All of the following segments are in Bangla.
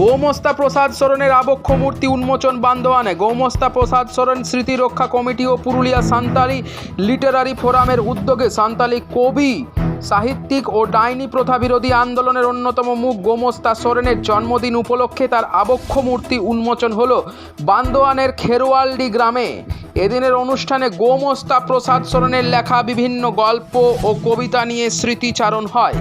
গৌমস্তা প্রসাদ সরণের আবক্ষ মূর্তি উন্মোচন বান্দোয়ানে। গোমস্তা প্রসাদ সরণ স্মৃতি রক্ষা কমিটি ও পুরুলিয়া সান্তালি লিটারারি ফোরামের উদ্যোগে সান্তালি কবি, সাহিত্যিক ও ডাইনি প্রথা বিরোধী আন্দোলনের অন্যতম মুখ গোমস্তা সোরেনের জন্মদিন উপলক্ষে তার আবক্ষ মূর্তি উন্মোচন হল বান্দোয়ানের খেরোয়ালডি গ্রামে। এদিনের অনুষ্ঠানে গোমস্তা প্রসাদ সরণের লেখা বিভিন্ন গল্প ও কবিতা নিয়ে স্মৃতিচারণ হয়।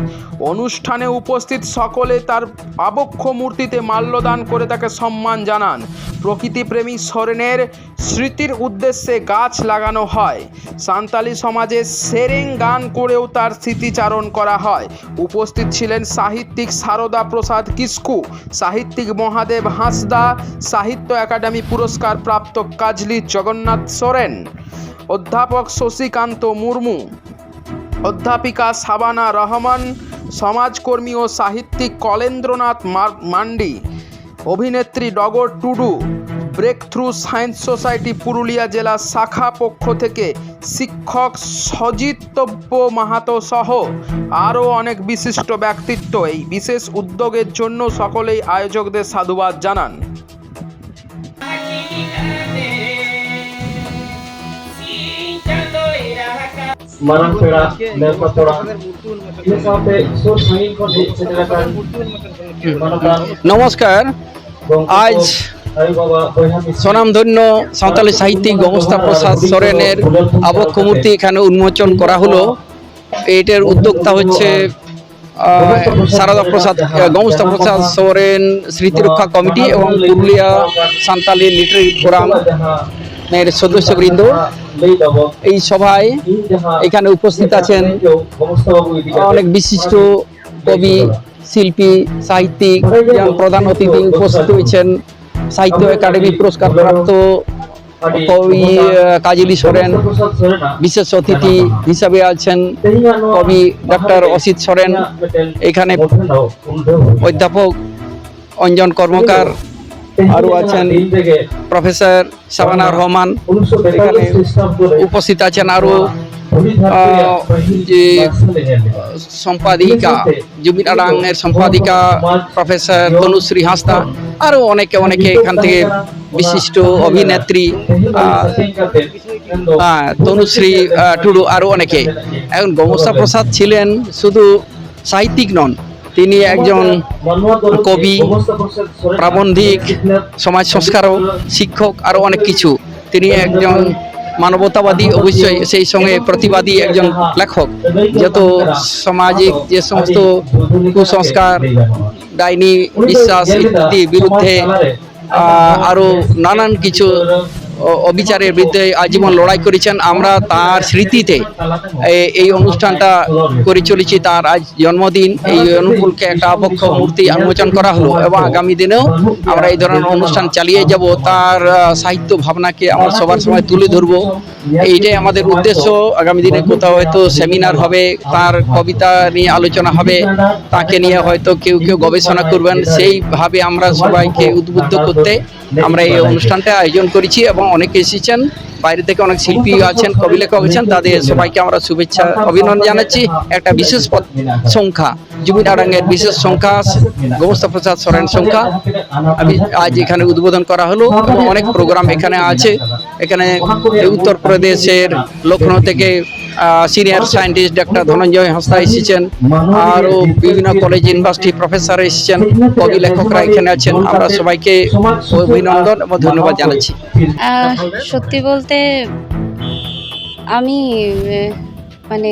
অনুষ্ঠানে উপস্থিত সকলে তার আবক্ষ মূর্তিতে মাল্যদান করে তাকে সম্মান জানান। প্রকৃতিপ্রেমী সোরেনের স্মৃতির উদ্দেশ্যে গাছ লাগানো হয়। সান্তালি সমাজে সেরেং গান করেও তার স্মৃতিচারণ করা হয়। উপস্থিত ছিলেন সাহিত্যিক সারদা প্রসাদ কিস্কু সাহিত্যিক মহাদেব হাঁসদা, সাহিত্য একাডেমি পুরস্কার প্রাপ্ত কাজলি জগন্নাথ সোরেন, অধ্যাপক শশীকান্ত মুর্মু, অধ্যাপিকা সাবানা রহমান, সমাজকর্মী ও সাহিত্যিক কলেন্দ্রনাথ মান্ডি অভিনেত্রী Dagar Tudu breakthrough science society Purulia জেলা শাখা পক্ষ থেকে শিক্ষক সজিতব্য মাহাতো সহ আরও অনেক বিশিষ্ট ব্যক্তিত্ব। এই বিশেষ উদ্যোগের জন্য সকলেই আয়োজকদের সাধুবাদ জানান। lepa আজ স্বনামধন্য সাঁওতালি সাহিত্যিক গমস্তা প্রসাদ সোরেনের আবক্ষ মূর্তি এখানে উন্মোচন করা হলো। এটার উদ্যোক্তা হচ্ছে সারদা প্রসাদ গমস্তা প্রসাদ সোরেন স্মৃতিরক্ষা কমিটি এবং পুরুলিয়া সান্তালি লিটারি ফোরাম এর সদস্যবৃন্দ। এই সভায় এখানে উপস্থিত আছেন অনেক বিশিষ্ট কবি শিল্পী সাহিত্যিক প্রধান অতিথি উপস্থিত হয়েছেন। সাহিত্য একাডেমি পুরস্কার প্রাপ্ত কবি কাজলী সোরেন বিশেষ অতিথি হিসাবে আছেন কবি ডক্টর অসিত সোরেন। এখানে অধ্যাপক অঞ্জন কর্মকার আরও আছেন। প্রফেসর সাবানা রহমান এখানে উপস্থিত আছেন আরও। যে সম্পাদিকা জুবিন আডাংয়ের সম্পাদিকা প্রফেসর তনুশ্রী হাঁসদা আরও অনেকে অনেকে এখান থেকে বিশিষ্ট অভিনেত্রী হ্যাঁ, তনুশ্রী টুডু আরও অনেকে। এখন গমসা প্রসাদ ছিলেন শুধু সাহিত্যিক নন তিনি একজন কবি, প্রাবন্ধিক সমাজ সংস্কারক শিক্ষক আরও অনেক কিছু। তিনি একজন মানবতাবাদী অবশ্যই সেই সঙ্গে প্রতিবাদী একজন লেখক। যত সামাজিক যে সমস্ত কুসংস্কার, ডাইনি, বিশ্বাস ইত্যাদি বিরুদ্ধে আরও নানান কিছু অবিচারের বিরুদ্ধে আজীবন লড়াই করেছেন। আমরা তার স্মৃতিতে এই অনুষ্ঠানটা করে চলেছি। তার আজ জন্মদিন। এই অনুকূলকে একটা আবক্ষ মূর্তি উন্মোচন করা হলো এবং আগামী দিনেও আমরা এই ধরনের অনুষ্ঠান চালিয়ে যাব। তার সাহিত্য ভাবনাকে আমরা সবার সময় তুলে ধরবো। এইটাই আমাদের উদ্দেশ্য। আগামী দিনে কোথাও হয়তো সেমিনার হবে, তার কবিতা নিয়ে আলোচনা হবে। তাকে নিয়ে হয়তো কেউ কেউ গবেষণা করবেন। সেইভাবে আমরা সবাইকে উদ্বুদ্ধ করতে আমরা এই অনুষ্ঠানটা আয়োজন করেছি এবং অনেকে এসেছেন, বাইরে থেকে অনেক শিল্পী আছেন কবি লেখক আছেন, তাদের সবাইকে আমরা শুভেচ্ছা, অভিনন্দন জানাচ্ছি। একটা বিশেষ সংখ্যা জুবিন আডাঙ্গের বিশেষ সংখ্যা গোমস্তা প্রসাদ সরেন সংখ্যা। আমি আজ এখানে উদ্বোধন করা হলো। অনেক প্রোগ্রাম এখানে আছে। এখানে উত্তরপ্রদেশের লখনৌ থেকে senior scientist doctor Dhananjay Hansda এসেছেন, আরও বিভিন্ন কলেজ ইউনিভার্সিটি প্রফেসর এসেছেন, কবি লেখকরা এখানে আছেন। আমরা সবাইকে অভিনন্দন এবং ধন্যবাদ জানাচ্ছি। সত্যি বলতে আমি মানে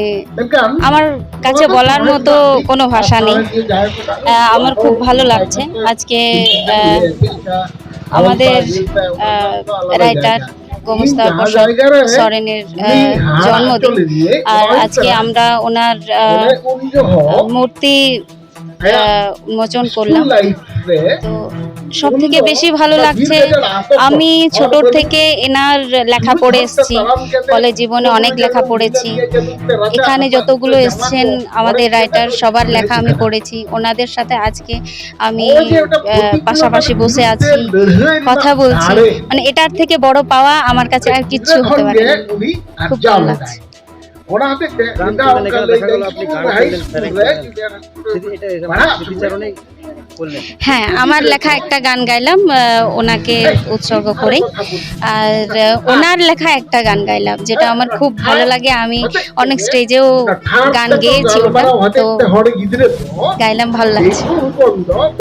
আমার কাছে বলার মতো কোনো ভাষা নেই। আমার খুব ভালো লাগছে। আজকে আমাদের রাইটার গোমস্তা প্রসাদ সরেনের জন্মদিন। আর আজকে আমরা ওনার মূর্তি উন্মোচন করলাম। তো সব থেকে বেশি ভালো লাগছে আমি ছোট থেকে এনার লেখা পড়ে এসেছি কলেজ জীবনে অনেক লেখা পড়েছি। এখানে যতগুলো এসছেন আমাদের রাইটার সবার লেখা আমি পড়েছি। ওনাদের সাথে আজকে আমি পাশাপাশি বসে আছি কথা বলছি। মানে এটার থেকে বড় পাওয়া আমার কাছে আর কিচ্ছু হতে পারে খুব ভালো লাগছে। হ্যাঁ আমার লেখা একটা গান গাইলাম ওনাকে উৎসর্গ করে আর ওনার লেখা একটা গান গাইলাম যেটা আমার খুব ভালো লাগে। আমি অনেক স্টেজেও গান গেয়েছি ওটা তো গাইলাম ভালো লাগছে।